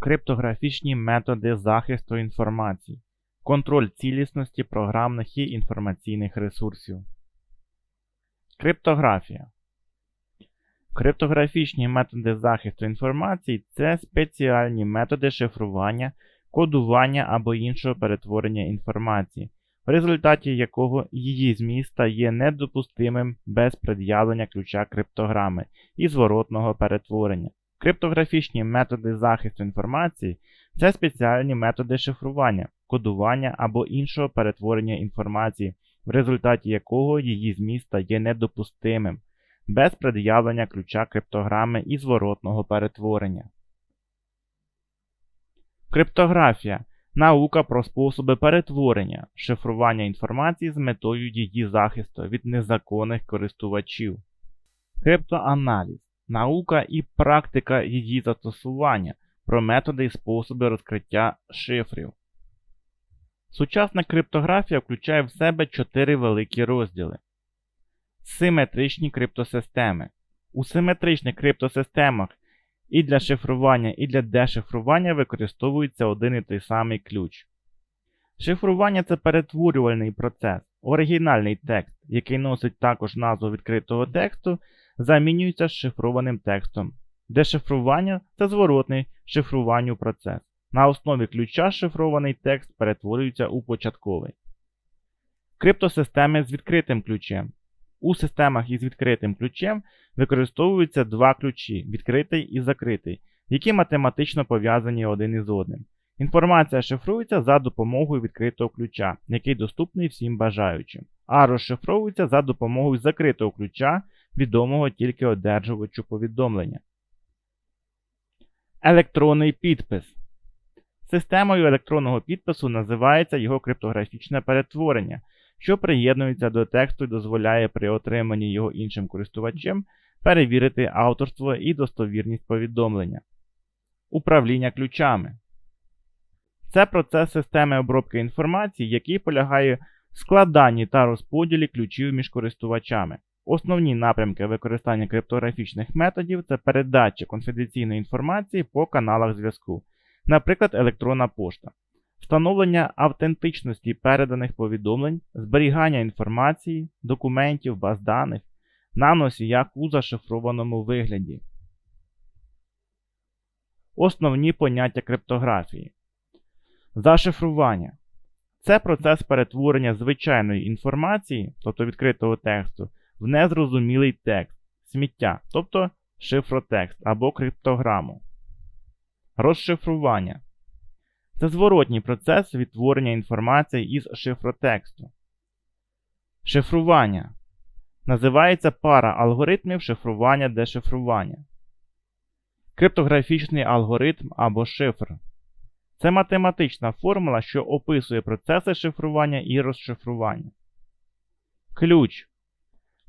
Криптографічні методи захисту інформації. Контроль цілісності програмних і інформаційних ресурсів. Криптографія. Криптографічні методи захисту інформації це спеціальні методи шифрування, кодування або іншого перетворення інформації, в результаті якого її зміст стає недопустимим без пред'явлення ключа криптограми і зворотного перетворення. Криптографічні методи захисту інформації це спеціальні методи шифрування, кодування або іншого перетворення інформації, в результаті якого її зміст стає недопустимим, без пред'явлення ключа криптограми і зворотного перетворення. Криптографія наука про способи перетворення, шифрування інформації з метою її захисту від незаконних користувачів. Криптоаналіз наука і практика її застосування про методи і способи розкриття шифрів. Сучасна криптографія включає в себе чотири великі розділи. Симетричні криптосистеми. У симетричних криптосистемах і для шифрування, і для дешифрування використовується один і той самий ключ. Шифрування це перетворювальний процес. Оригінальний текст, який носить також назву відкритого тексту, замінюється шифрованим текстом. Дешифрування це зворотний шифруванню процес. На основі ключа шифрований текст перетворюється у початковий. Криптосистеми з відкритим ключем. У системах із відкритим ключем використовуються два ключі відкритий і закритий, які математично пов'язані один із одним. Інформація шифрується за допомогою відкритого ключа, який доступний всім бажаючим, а розшифровується за допомогою закритого ключа, відомого тільки одержувачу повідомлення. Електронний підпис. Системою електронного підпису називається його криптографічне перетворення, що приєднується до тексту і дозволяє при отриманні його іншим користувачем перевірити авторство і достовірність повідомлення. Управління ключами. Це процес системи обробки інформації, який полягає в складанні та розподілі ключів між користувачами. Основні напрямки використання криптографічних методів це передача конфіденційної інформації по каналах зв'язку, наприклад, електронна пошта, встановлення автентичності переданих повідомлень, зберігання інформації, документів, баз даних на носіях у зашифрованому вигляді. Основні поняття криптографії. Зашифрування. Це процес перетворення звичайної інформації, тобто відкритого тексту, в незрозумілий текст, сміття, тобто шифротекст або криптограму. Розшифрування. Це зворотній процес відтворення інформації із шифротексту. Шифрування. Називається пара алгоритмів шифрування дешифрування. Криптографічний алгоритм або шифр. Це математична формула, що описує процеси шифрування і розшифрування. Ключ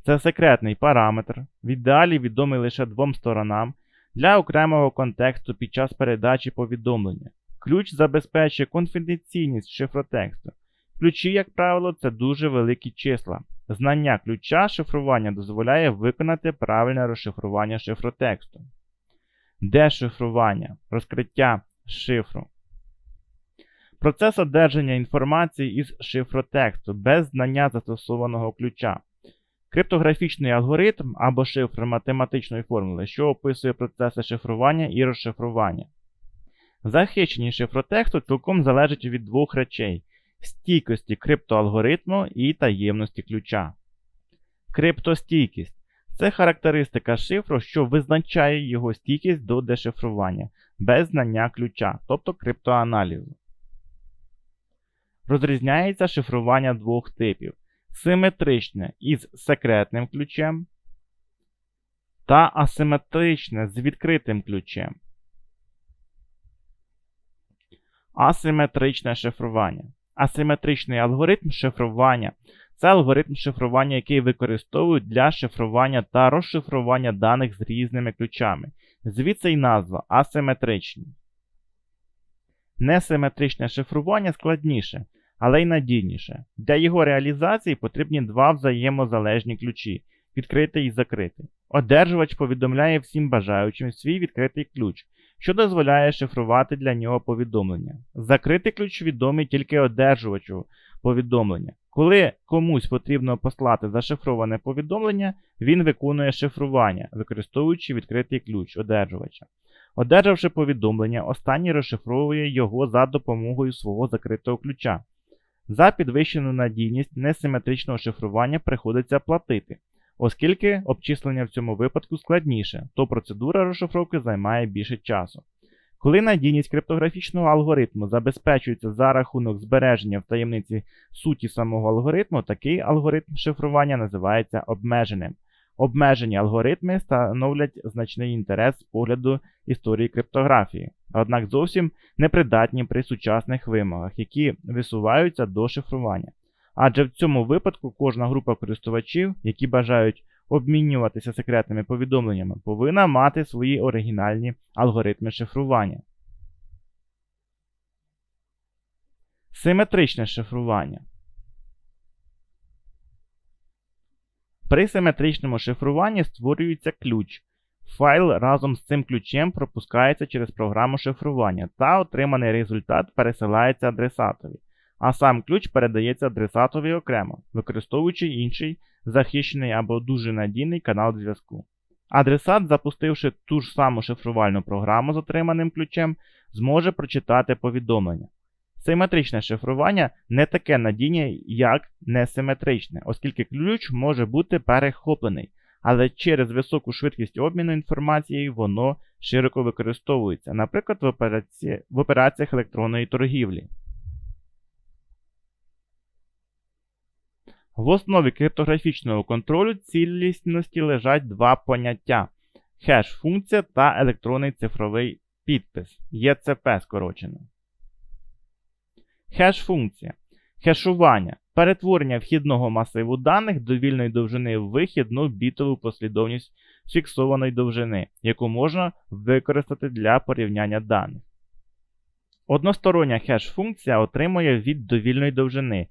це секретний параметр, в ідеалі відомий лише двом сторонам для окремого контексту під час передачі повідомлення. Ключ забезпечує конфіденційність шифротексту. Ключі, як правило, це дуже великі числа. Знання ключа шифрування дозволяє виконати правильне розшифрування шифротексту. Дешифрування розкриття шифру. Процес одержання інформації із шифротексту без знання застосованого ключа. Криптографічний алгоритм або шифр математичної формули, що описує процеси шифрування і розшифрування. Захищеність шифротексту цілком залежить від двох речей стійкості криптоалгоритму і таємності ключа. Криптостійкість це характеристика шифру, що визначає його стійкість до дешифрування без знання ключа, тобто криптоаналізу. Розрізняється шифрування двох типів симетричне із секретним ключем та асиметричне з відкритим ключем. Асиметричне шифрування. Асиметричний алгоритм шифрування це алгоритм шифрування, який використовують для шифрування та розшифрування даних з різними ключами. Звідси й назва асиметричні. Несиметричне шифрування складніше але й надійніше. Для його реалізації потрібні два взаємозалежні ключі, відкритий і закритий. Одержувач повідомляє всім бажаючим свій відкритий ключ, що дозволяє шифрувати для нього повідомлення. Закритий ключ відомий тільки одержувачу повідомлення. Коли комусь потрібно послати зашифроване повідомлення, він виконує шифрування, використовуючи відкритий ключ одержувача. Одержавши повідомлення, останній розшифровує його за допомогою свого закритого ключа. За підвищену надійність несиметричного шифрування приходиться платити. Оскільки обчислення в цьому випадку складніше, то процедура розшифровки займає більше часу. Коли надійність криптографічного алгоритму забезпечується за рахунок збереження в таємниці суті самого алгоритму, такий алгоритм шифрування називається обмеженим. Обмежені алгоритми становлять значний інтерес з погляду історії криптографії, однак зовсім непридатні при сучасних вимогах, які висуваються до шифрування. Адже в цьому випадку кожна група користувачів, які бажають обмінюватися секретними повідомленнями, повинна мати свої оригінальні алгоритми шифрування. Симетричне шифрування. При симетричному шифруванні створюється ключ. Файл разом з цим ключем пропускається через програму шифрування та отриманий результат пересилається адресатові, а сам ключ передається адресатові окремо, використовуючи інший захищений або дуже надійний канал зв'язку. Адресат, запустивши ту ж саму шифрувальну програму з отриманим ключем, зможе прочитати повідомлення. Симетричне шифрування не таке надійне, як несиметричне, оскільки ключ може бути перехоплений, але через високу швидкість обміну інформацією воно широко використовується, наприклад, в, операці... в операціях електронної торгівлі. В основі криптографічного контролю цілісності лежать два поняття хеш-функція та електронний цифровий підпис ЄЦП скорочено. Хеш-функція. Хешування перетворення вхідного масиву даних до вільної довжини в вихідну бітову послідовність фіксованої довжини, яку можна використати для порівняння даних. Одностороння хеш-функція отримує від довільної довжини,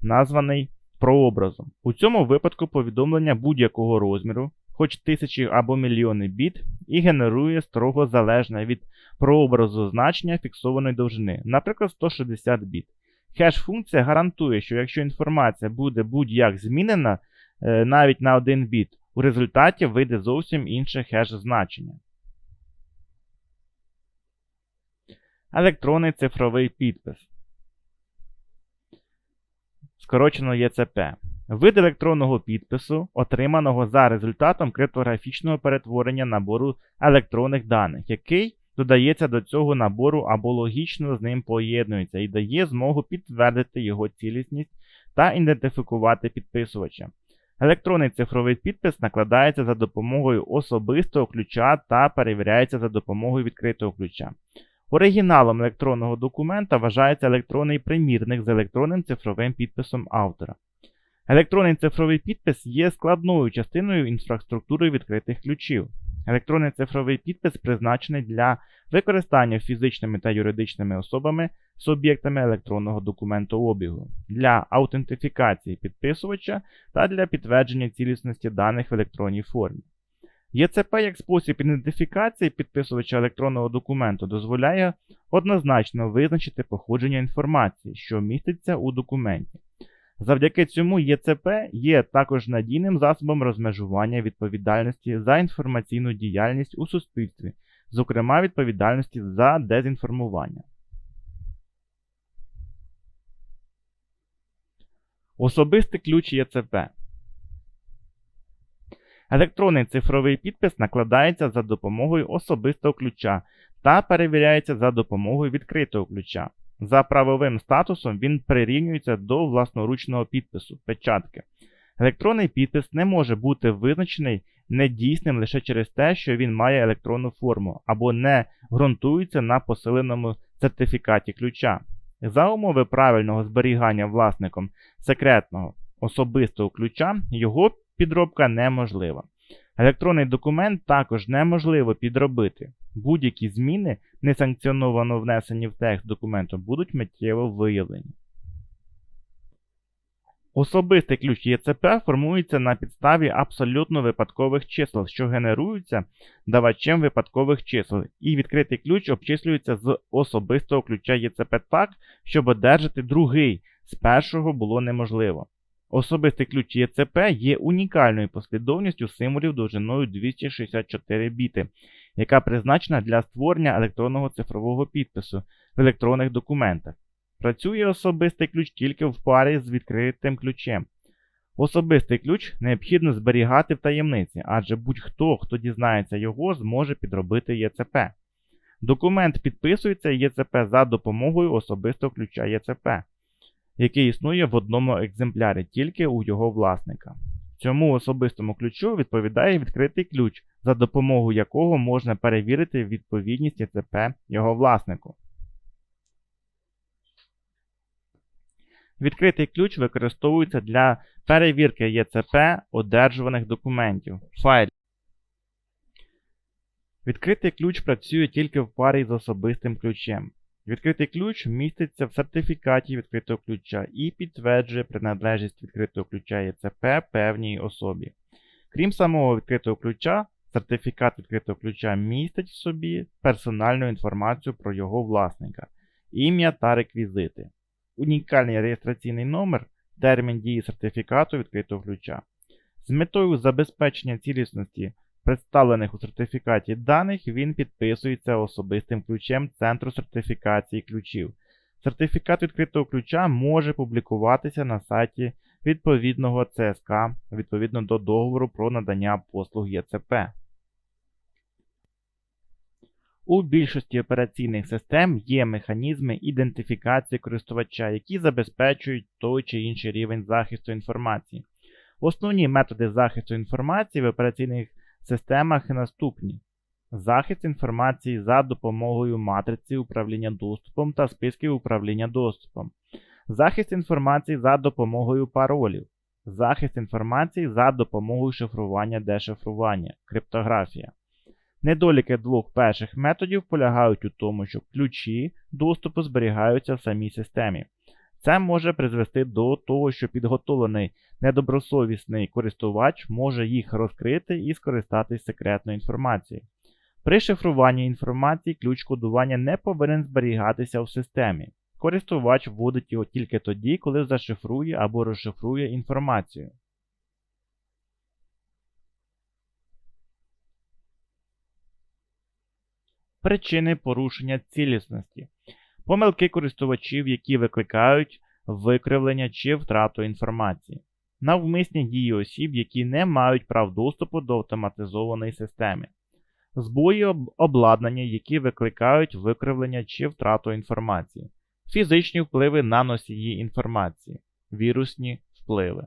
названий прообразом. У цьому випадку повідомлення будь-якого розміру, хоч тисячі або мільйони біт, і генерує строго залежне від прообразу значення фіксованої довжини, наприклад, 160 біт. Хеш-функція гарантує, що якщо інформація буде будь-як змінена е, навіть на 1 біт, у результаті вийде зовсім інше хеш-значення. Електронний цифровий підпис. Скорочено ЄЦП. Вид електронного підпису, отриманого за результатом криптографічного перетворення набору електронних даних, який додається до цього набору або логічно з ним поєднується і дає змогу підтвердити його цілісність та ідентифікувати підписувача. Електронний цифровий підпис накладається за допомогою особистого ключа та перевіряється за допомогою відкритого ключа. Оригіналом електронного документа вважається електронний примірник з електронним цифровим підписом автора. Електронний цифровий підпис є складною частиною інфраструктури відкритих ключів. Електронний цифровий підпис призначений для використання фізичними та юридичними особами суб'єктами електронного документообігу, для аутентифікації підписувача та для підтвердження цілісності даних в електронній формі. ЄЦП як спосіб ідентифікації підписувача електронного документу дозволяє однозначно визначити походження інформації, що міститься у документі. Завдяки цьому ЄЦП є також надійним засобом розмежування відповідальності за інформаційну діяльність у суспільстві, зокрема відповідальності за дезінформування. Особистий ключ ЄЦП Електронний цифровий підпис накладається за допомогою особистого ключа та перевіряється за допомогою відкритого ключа. За правовим статусом він прирівнюється до власноручного підпису печатки. Електронний підпис не може бути визначений недійсним лише через те, що він має електронну форму або не ґрунтується на посиленому сертифікаті ключа. За умови правильного зберігання власником секретного особистого ключа, його підробка неможлива. Електронний документ також неможливо підробити. Будь-які зміни, несанкціоновано внесені в текст документу, будуть миттєво виявлені. Особистий ключ ЄЦП формується на підставі абсолютно випадкових чисел, що генеруються давачем випадкових чисел, і відкритий ключ обчислюється з особистого ключа ЄЦП так, щоб одержати другий, з першого було неможливо. Особистий ключ ЄЦП є унікальною послідовністю символів довжиною 264 біти, яка призначена для створення електронного цифрового підпису в електронних документах. Працює особистий ключ тільки в парі з відкритим ключем. Особистий ключ необхідно зберігати в таємниці, адже будь-хто, хто дізнається його, зможе підробити ЄЦП. Документ підписується ЄЦП за допомогою особистого ключа ЄЦП, який існує в одному екземплярі тільки у його власника. Цьому особистому ключу відповідає відкритий ключ, за допомогою якого можна перевірити відповідність ЄЦП його власнику. Відкритий ключ використовується для перевірки ЄЦП одержуваних документів. Файл. Відкритий ключ працює тільки в парі з особистим ключем. Відкритий ключ міститься в сертифікаті відкритого ключа і підтверджує приналежність відкритого ключа ЄЦП певній особі. Крім самого відкритого ключа, сертифікат відкритого ключа містить в собі персональну інформацію про його власника, ім'я та реквізити унікальний реєстраційний номер, термін дії сертифікату відкритого ключа. З метою забезпечення цілісності представлених у сертифікаті даних він підписується особистим ключем Центру сертифікації ключів. Сертифікат відкритого ключа може публікуватися на сайті відповідного ЦСК відповідно до договору про надання послуг ЄЦП. У більшості операційних систем є механізми ідентифікації користувача, які забезпечують той чи інший рівень захисту інформації. Основні методи захисту інформації в операційних системах наступні: захист інформації за допомогою матриці управління доступом та списків управління доступом, захист інформації за допомогою паролів, захист інформації за допомогою шифрування дешифрування, криптографія. Недоліки двох перших методів полягають у тому, що ключі доступу зберігаються в самій системі. Це може призвести до того, що підготовлений недобросовісний користувач може їх розкрити і скористатись секретною інформацією. При шифруванні інформації ключ кодування не повинен зберігатися в системі. Користувач вводить його тільки тоді, коли зашифрує або розшифрує інформацію. Причини порушення цілісності. Помилки користувачів, які викликають викривлення чи втрату інформації. Навмисні дії осіб, які не мають прав доступу до автоматизованої системи. Збої обладнання, які викликають викривлення чи втрату інформації. Фізичні впливи на носії інформації. Вірусні впливи.